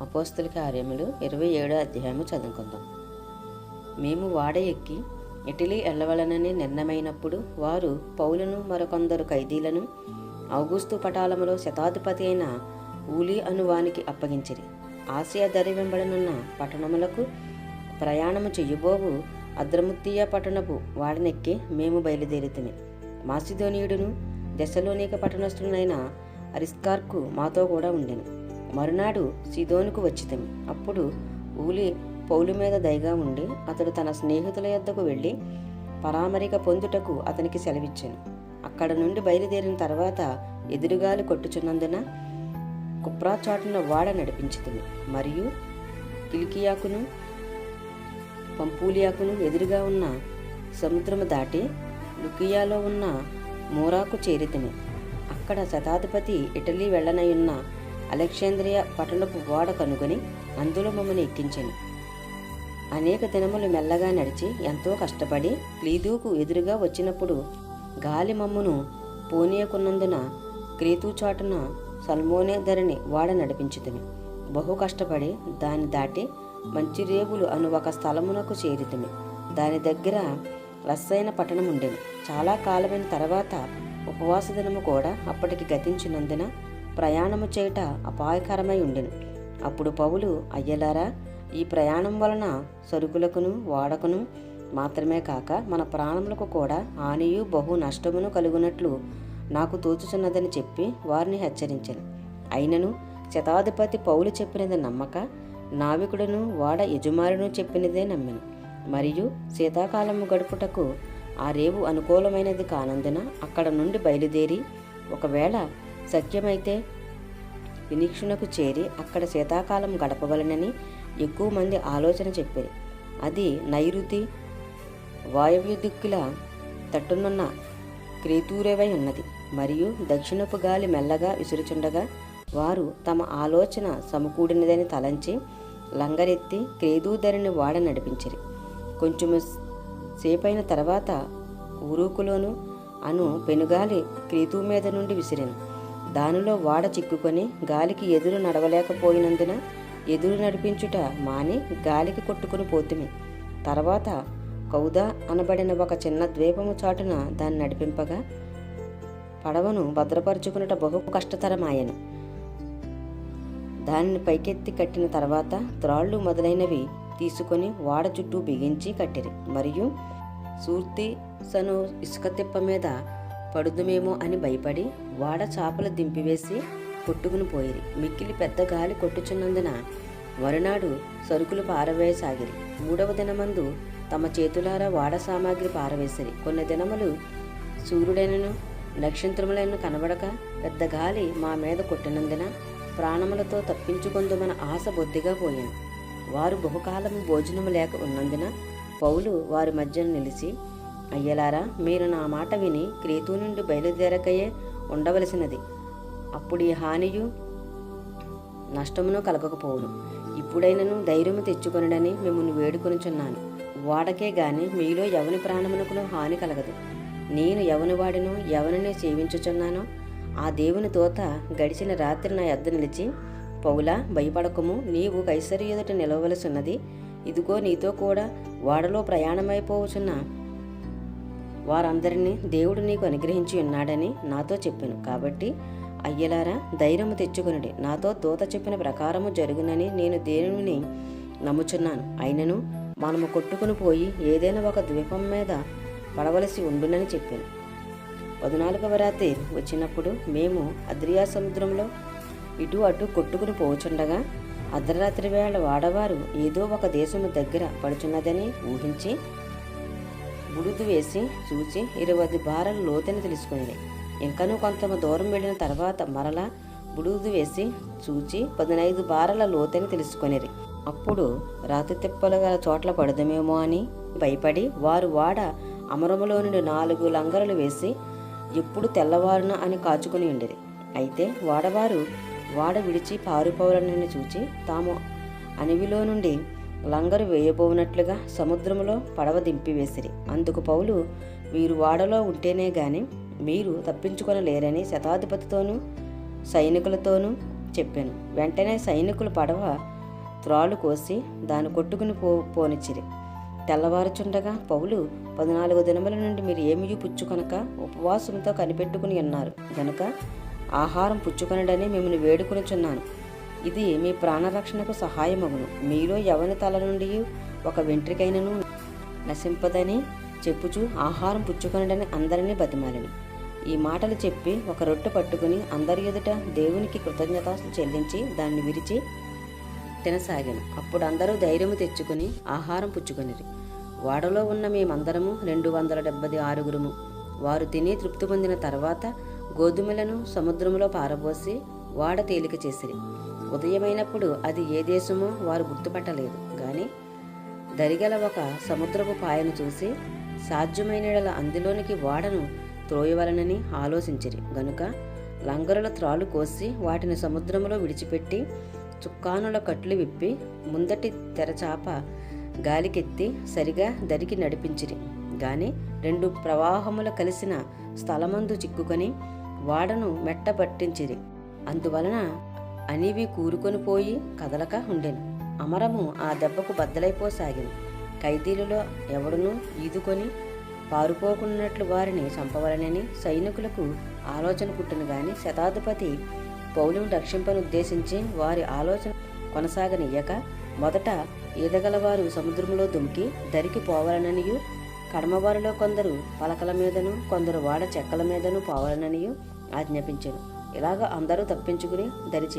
అపోస్తుల కార్యములు ఇరవై ఏడో అధ్యాయము చదువుకుందాం. మేము వాడ ఎక్కి ఇటలీ వెళ్ళవలనని నిర్ణయమైనప్పుడు వారు పౌలను మరికొందరు ఖైదీలను ఔగుస్తు పటాలములో శతాధిపతి అయిన ఊలి అను వానికి అప్పగించిరి. ఆసియా దరి వెంబడనున్న పట్టణములకు ప్రయాణము చెయ్యబోవు అద్రముత్తియ పట్టణపు వాడనెక్కి మేము బయలుదేరితిమి. మాసిధోనియుడును దశలోనిక పట్టణస్థుడైన అరిస్కార్కు మాతో కూడా ఉండెను. మరునాడు సిదోనుకు వచ్చితం అప్పుడు ఊలి పౌలు మీద దయగా ఉండి అతడు తన స్నేహితుల యొద్దకు వెళ్ళి పరామరిక పొందుటకు అతనికి సెలవిచ్చాను. అక్కడ నుండి బయలుదేరిన తర్వాత ఎదురుగాలు కొట్టుచున్నందున కుప్రా చాటున వాడ నడిపించుతుంది మరియు కిలికియాకును పంపూలియాకును ఎదురుగా ఉన్న సముద్రము దాటి లుకియాలో ఉన్న మోరాకు చేరితిమి. అక్కడ శతాధిపతి ఇటలీ వెళ్ళనయున్న అలెగ్జాంద్రియా పట్టణపు గోడ కనుగొని అందులో మమ్మల్ని ఎక్కించను. అనేక దినములు మెల్లగా నడిచి ఎంతో కష్టపడి క్లీదూకు ఎదురుగా వచ్చినప్పుడు గాలి మమ్మును పోనీయకున్నందున క్రీతు చాటున సల్మోనే ధరని వాడ నడిపించుతుని. బహు కష్టపడి దాన్ని దాటి మంచిరేవులు అను ఒక స్థలమునకు చేరుతుని. దాని దగ్గర రస్సైన పట్టణం ఉండెను చాలా కాలమైన తర్వాత ఉపవాస దినము కూడా అప్పటికి గతించినందున ప్రయాణము చేయుట అపాయకరమై ఉండెను. అప్పుడు పౌలు అయ్యలారా ఈ ప్రయాణం వలన సరుకులకును వాడకును మాత్రమే కాక మన ప్రాణములకు కూడా హానియు బహు నష్టమును కలుగునట్లు నాకు తోచుచున్నదని చెప్పి వారిని హెచ్చరించాను. అయినను శతాధిపతి పౌలు చెప్పినది నమ్మక నావికుడును వాడ యజమానును చెప్పినదే నమ్మెను. మరియు శీతాకాలము గడుపుటకు ఆ రేవు అనుకూలమైనది కానందున అక్కడ నుండి బయలుదేరి ఒకవేళ సత్యమైతే వినీక్షణకు చేరి అక్కడ శీతాకాలం గడపవలనని ఎక్కువ మంది ఆలోచన చెప్పారు. అది నైరుతి వాయువ్య దిక్కుల తట్టునున్న క్రేతూరేవై ఉన్నది. మరియు దక్షిణపు గాలి మెల్లగా విసురుచుండగా వారు తమ ఆలోచన సమకూడినదని తలంచి లంగరెత్తి క్రేదూధరిని వాడ నడిపించరు. కొంచెం సేపైన తర్వాత ఉరూకులోను అను పెనుగాలి క్రీతు మీద నుండి విసిరాను. దానిలో వాడ చిక్కుకొని గాలికి ఎదురు నడవలేకపోయినందున ఎదురు నడిపించుట మాని గాలికి కొట్టుకుని పోతుమి. తర్వాత కౌదా అనబడిన ఒక చిన్న ద్వీపము చాటున దాన్ని నడిపింపగా పడవను భద్రపరుచుకున్నట బహు కష్టతరమాయను. దానిని పైకెత్తి కట్టిన తర్వాత త్రాళ్ళు మొదలైనవి తీసుకొని వాడ చుట్టూ బిగించి కట్టిరి. మరియు సూర్తి సను ఇసుక తిప్ప మీద పడుదుమేమో అని భయపడి వాడ చాపలు దింపివేసి కొట్టుకుని పోయిరి మిక్కిలి పెద్ద గాలి కొట్టుచున్నందున మరునాడు సరుకులు పారవేయసాగిరి. మూడవ దినమందు తమ చేతులారా వాడ సామాగ్రి పారవేసిరి. కొన్ని దినములు సూర్యుడైనను నక్షత్రములను కనబడక పెద్ద గాలి మా మీద కొట్టినందున ప్రాణములతో తప్పించుకొందుమన ఆశ బొద్దిగా పోయాను. వారు బహుకాలము భోజనము లేక ఉన్నందున పౌలు వారి మధ్యన నిలిచి అయ్యలారా మీరు నా మాట విని క్రీతు నుండి బయలుదేరకయే ఉండవలసినది. అప్పుడు ఈ హానియు నష్టమును కలగకపోవును. ఇప్పుడైనను ధైర్యము తెచ్చుకొనడని మిమ్మల్ని వేడుకొనుచున్నాను. వాడకే గాని మీలో ఎవని ప్రాణమునకును హాని కలగదు. నేను ఎవని వాడినో ఎవరిని సేవించుచున్నానో ఆ దేవుని తోత గడిచిన రాత్రి నా ఎద్ద నిలిచి పౌలా భయపడకము నీవు కైసరి ఎదుట నిలవలసిన్నది. ఇదిగో నీతో కూడా వాడలో ప్రయాణమైపోవచున్న. వారందరినీ దేవుడు నీకు అనుగ్రహించి ఉన్నాడని నాతో చెప్పాను. కాబట్టి అయ్యలారా ధైర్యము తెచ్చుకొనుడి. నాతో దూత చెప్పిన ప్రకారము జరుగునని నేను దేవుని నమ్ముచున్నాను. అయినను మనము కొట్టుకుని పోయి ఏదైనా ఒక ద్వీపం మీద పడవలసి ఉండునని చెప్పాను. పద్నాలుగవ రాత్రి వచ్చినప్పుడు మేము అద్రియా సముద్రంలో ఇటు అటు కొట్టుకుని పోచుండగా అర్ధరాత్రి వేళ వాడవారు ఏదో ఒక దేశము దగ్గర పడుచున్నదని ఊహించి బుడుదు వేసి చూచి ఇరవై బారల లోతని తెలుసుకుంది ఇంకనూ కొంత దూరం వెళ్ళిన తర్వాత మరలా బుడుదు వేసి చూచి పదినైదు బారల లోతని తెలుసుకొనిరి. అప్పుడు రాతి తిప్పలు గల చోట్ల పడదమేమో అని భయపడి వారు వాడ అమరములో నుండి నాలుగు లంగరులు వేసి ఎప్పుడు తెల్లవారున అని కాచుకుని ఉండిరి. అయితే వాడవారు వాడ విడిచి పారిపోవాలని చూచి తాము అణివిలో నుండి లంగరు వేయబోనట్లుగా సముద్రంలో పడవ దింపివేసిరి అందుకు పౌలు వీరు వాడలో ఉంటేనే గాని మీరు తప్పించుకొనలేరని శతాధిపతితోనూ సైనికులతోనూ చెప్పాను. వెంటనే సైనికులు పడవ త్రాళ్ళు కోసి దాన్ని కొట్టుకుని పో పోనిచ్చిరి. తెల్లవారుచుండగా పౌలు పద్నాలుగు దినముల నుండి మీరు ఏమీ పుచ్చుకొనక ఉపవాసంతో కనిపెట్టుకుని ఉన్నారు. గనుక ఆహారం పుచ్చుకొనడని మిమ్మల్ని వేడుకొనిచున్నాను. ఇది మీ ప్రాణరక్షణకు సహాయమగును. మీలో ఎవరి తల నుండి ఒక వెంట్రికైనను నశింపదని చెప్పుచు ఆహారం పుచ్చుకొనడని అందరినీ బతిమాలిను. ఈ మాటలు చెప్పి ఒక రొట్టె పట్టుకుని అందరి ఎదుట దేవునికి కృతజ్ఞతలు చెల్లించి దాన్ని విరిచి తినసాగాను. అప్పుడు అందరూ ధైర్యము తెచ్చుకుని ఆహారం పుచ్చుకొనిరి. వాడలో ఉన్న మేమందరము రెండు వందల డెబ్బది ఆరుగురుము. వారు తిని తృప్తి పొందిన తర్వాత గోధుమలను సముద్రములో పారబోసి వాడ తేలిక చేసిరి. ఉదయమైనప్పుడు అది ఏ దేశమో వారు గుర్తుపట్టలేదు. గాని దరిగల ఒక సముద్రపు పాయను చూసి సాధ్యమైన అందులోనికి వాడను త్రోయవలనని ఆలోచించిరి. గనుక లంగరుల త్రాలు కోసి వాటిని సముద్రంలో విడిచిపెట్టి చుక్కానుల కట్లు విప్పి ముందటి తెరచాప గాలికెత్తి సరిగా దరికి నడిపించిరి. గాని రెండు ప్రవాహములు కలిసిన స్థలమందు చిక్కుకొని వాడను మెట్ట పట్టించిరి. అందువలన అనివి కూరుకొని పోయి కదలక ఉండెను. అమరము ఆ దెబ్బకు బద్దలైపోసాగింది ఖైదీలలో ఎవడునూ ఈదుకొని పారుపోకున్నట్లు వారిని చంపవలనని సైనికులకు ఆలోచన పుట్టిన గాని శతాధిపతి పౌలును రక్షింపనుద్దేశించి వారి ఆలోచన కొనసాగనియ్యక మొదట ఈదగలవారు సముద్రంలో దుమికి దరికి పోవాలననియు కడమవారిలో కొందరు పలకల మీదను కొందరు వాడ చెక్కల మీదను పోవాలననియు ఆజ్ఞాపించెను. ఇలాగ అందరూ తప్పించుకుని దరి